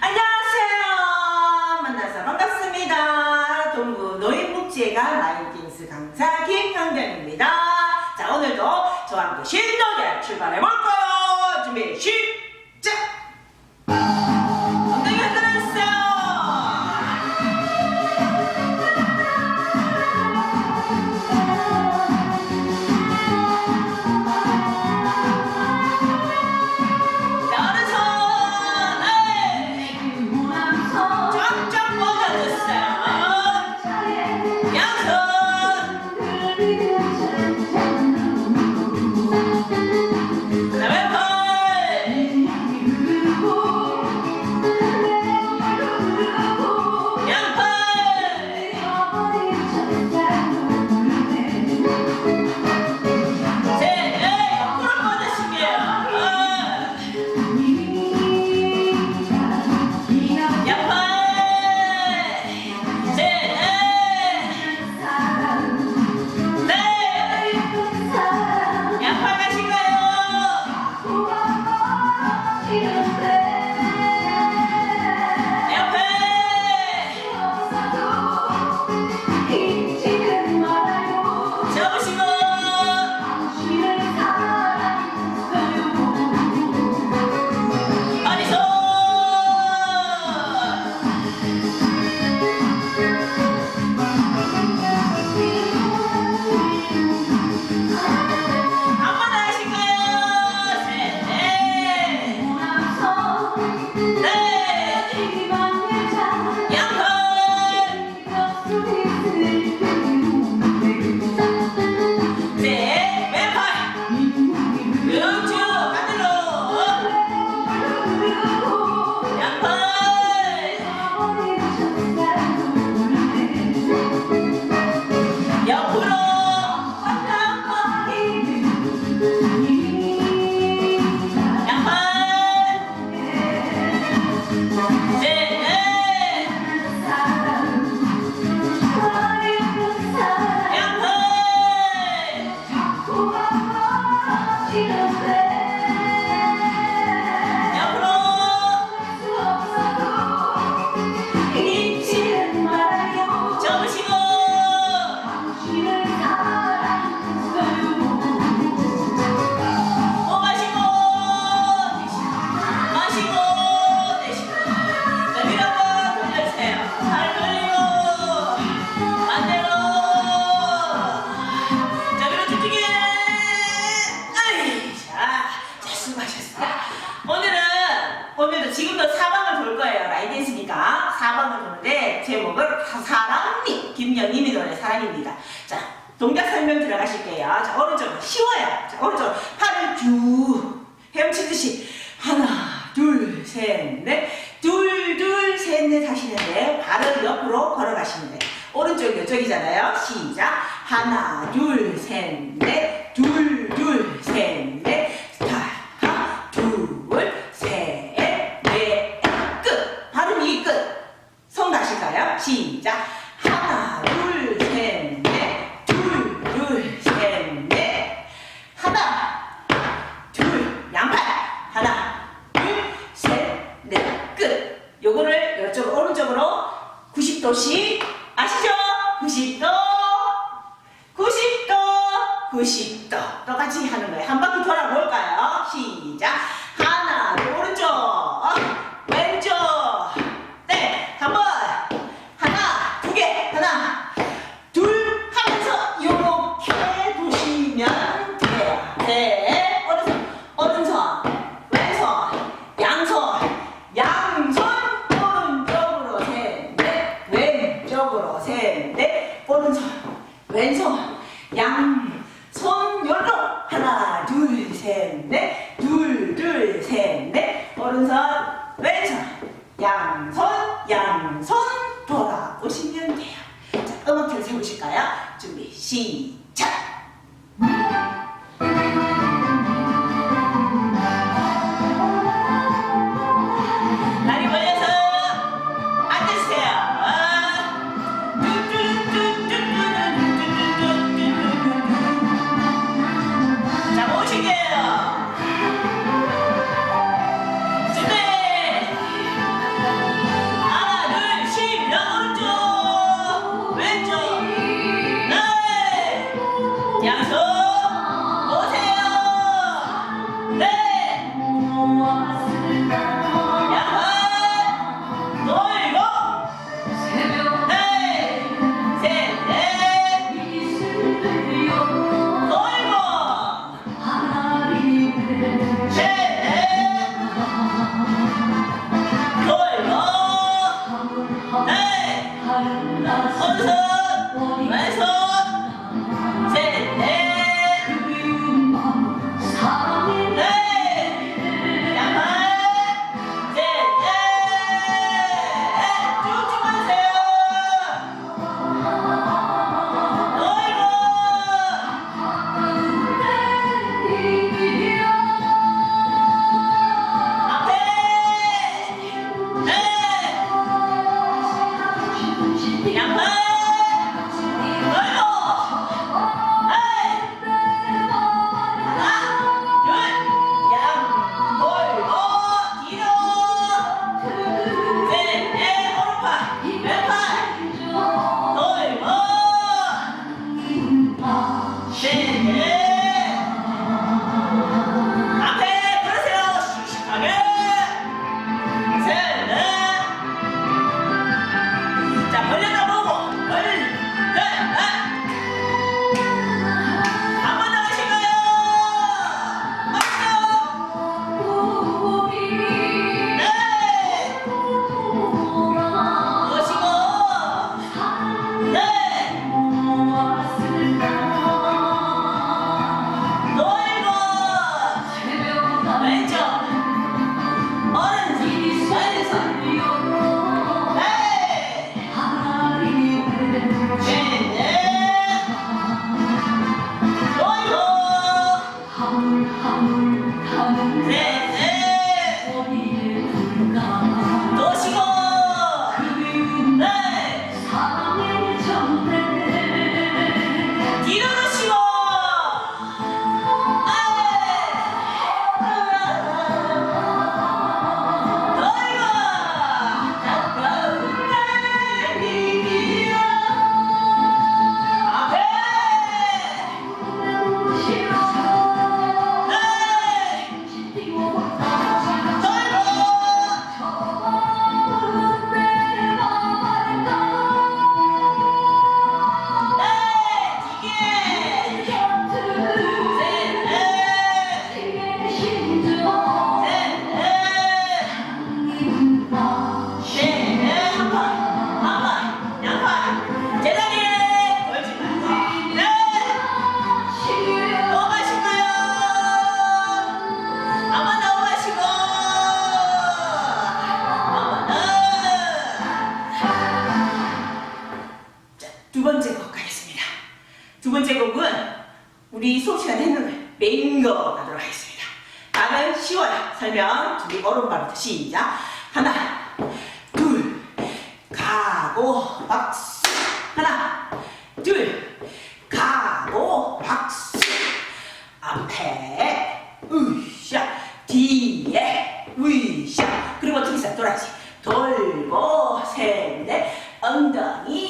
안녕하세요. 만나서 반갑습니다. 동구 노인복지회가 마인딩스 강사 김현경입니다. 자, 오늘도 저와 함께 신나게 출발해볼까요? 준비, 시작! 김연님이 노래 사랑입니다. 자 동작 설명 들어가실게요. 자 오른쪽 쉬워요. 자 오른쪽 팔을 쭉 헤엄치듯이 하나 둘 셋 넷 둘 둘 셋 넷 하시는데 발을 옆으로 걸어가시면 돼요. 오른쪽 이쪽이잖아요. 시작 하나 둘 셋 넷둘 빙고 하도록 하겠습니다. 나는 쉬워요. 설명 준비 오른발부터 시작. 하나, 둘, 가고 박수. 하나, 둘, 가고 박수. 앞에 으쌰, 뒤에 으쌰. 그리고 어떻게 돌아지? 돌고 셋, 넷, 엉덩이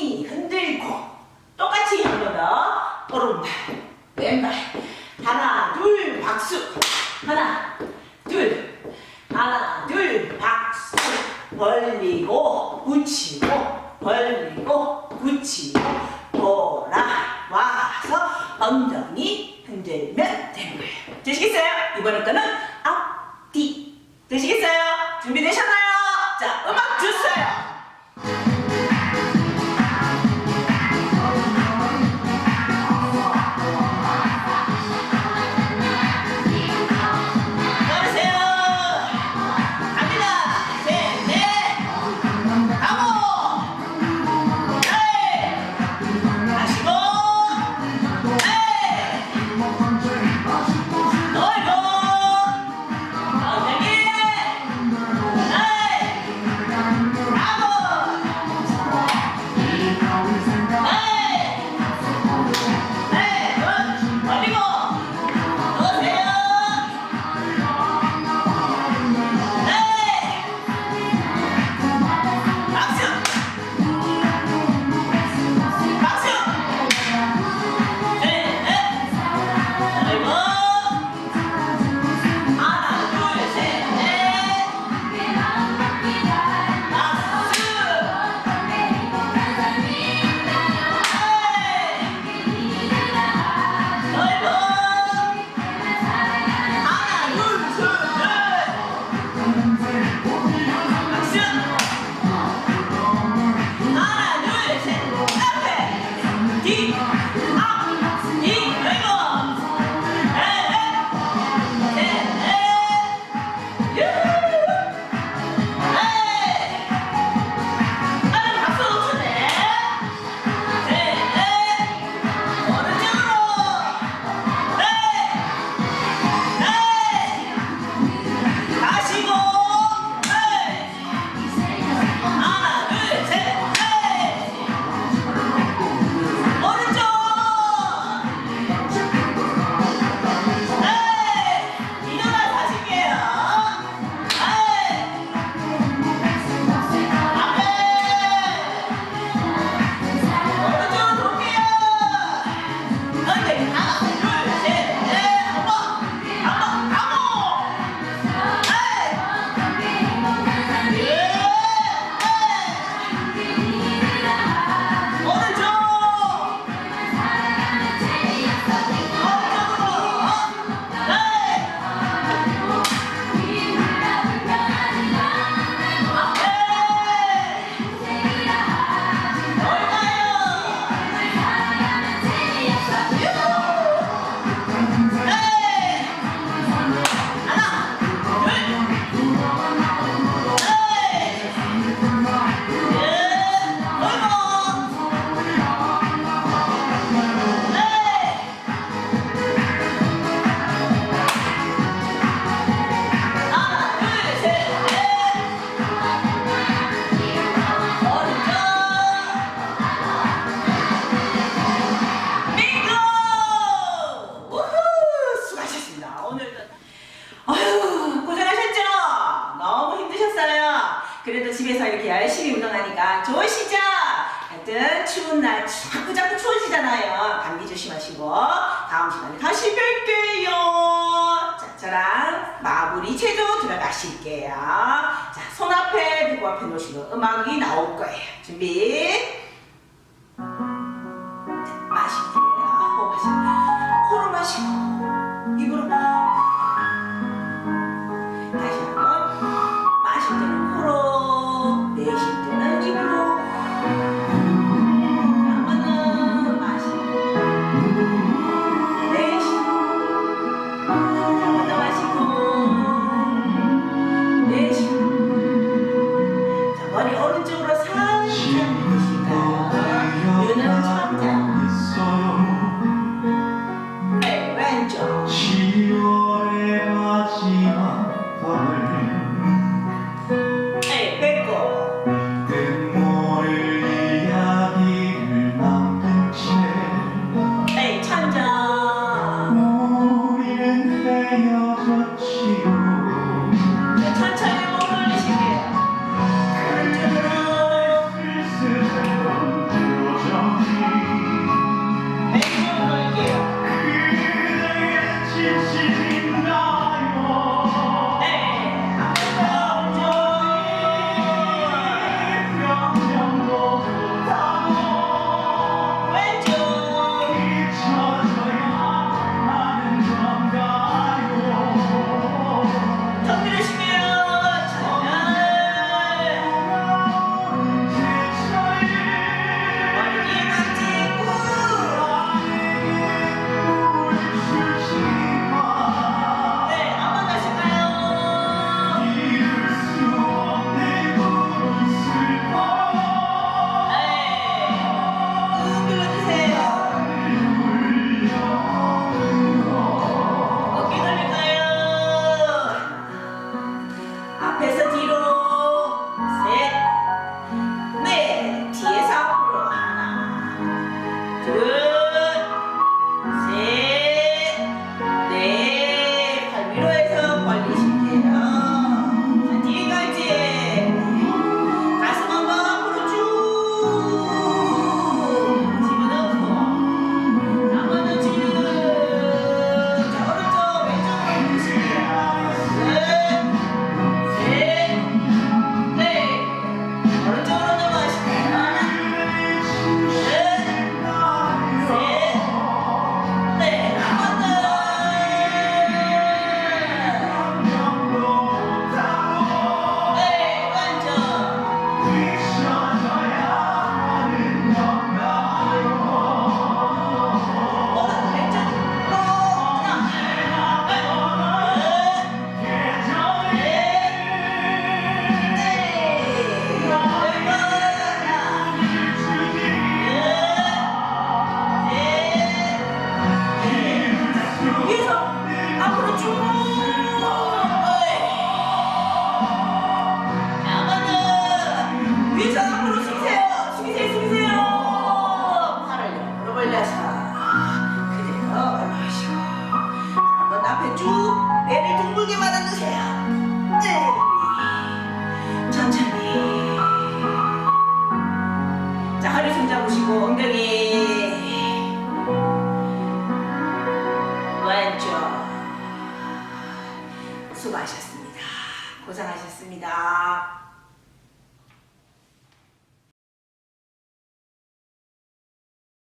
뒤에서 이렇게 열심히 운동하니까 좋으시죠? 하여튼 추운 날 자꾸 자꾸 추워지잖아요. 감기 조심하시고 다음 시간에 다시 뵐게요. 자, 저랑 마무리 체조 들어가실게요. 자, 손 앞에, 누구 앞에 놓으시고 음악이 나올 거예요. 준비.